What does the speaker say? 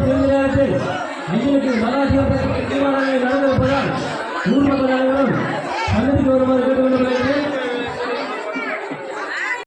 சிறிது நேரத்தில் எங்களுக்கு மகாசிவராத்திரி தீர்மானங்கள் நடந்திருப்பதால் ஊர் மக்கள் அனைவரும் சந்தித்து வருவார்கள்.